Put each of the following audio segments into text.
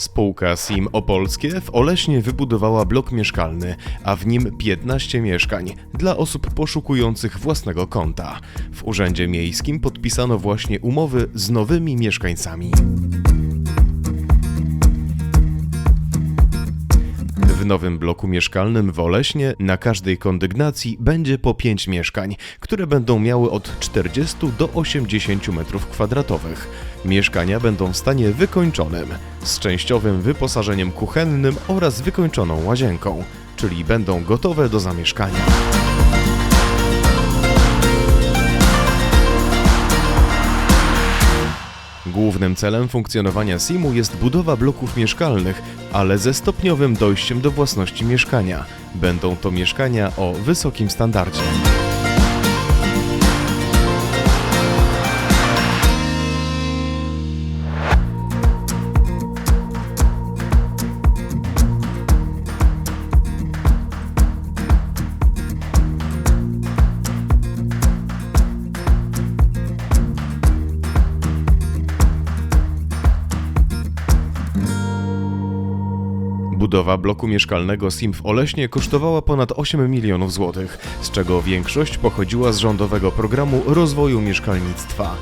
Spółka SIM Opolskie w Oleśnie wybudowała blok mieszkalny, a w nim 15 mieszkań dla osób poszukujących własnego kąta. W Urzędzie Miejskim podpisano właśnie umowy z nowymi mieszkańcami. Nowym bloku mieszkalnym w Oleśnie na każdej kondygnacji będzie po 5 mieszkań, które będą miały od 40 do 80 m2. Mieszkania będą w stanie wykończonym, z częściowym wyposażeniem kuchennym oraz wykończoną łazienką, czyli będą gotowe do zamieszkania. Głównym celem funkcjonowania SIM-u jest budowa bloków mieszkalnych, ale ze stopniowym dojściem do własności mieszkania. Będą to mieszkania o wysokim standardzie. Budowa bloku mieszkalnego SIM w Oleśnie kosztowała ponad 8 milionów złotych, z czego większość pochodziła z rządowego programu rozwoju mieszkalnictwa.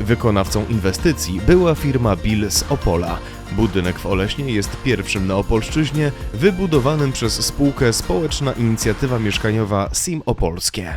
Wykonawcą inwestycji była firma Bill z Opola. Budynek w Oleśnie jest pierwszym na Opolszczyźnie wybudowanym przez spółkę Społeczna Inicjatywa Mieszkaniowa SIM Opolskie.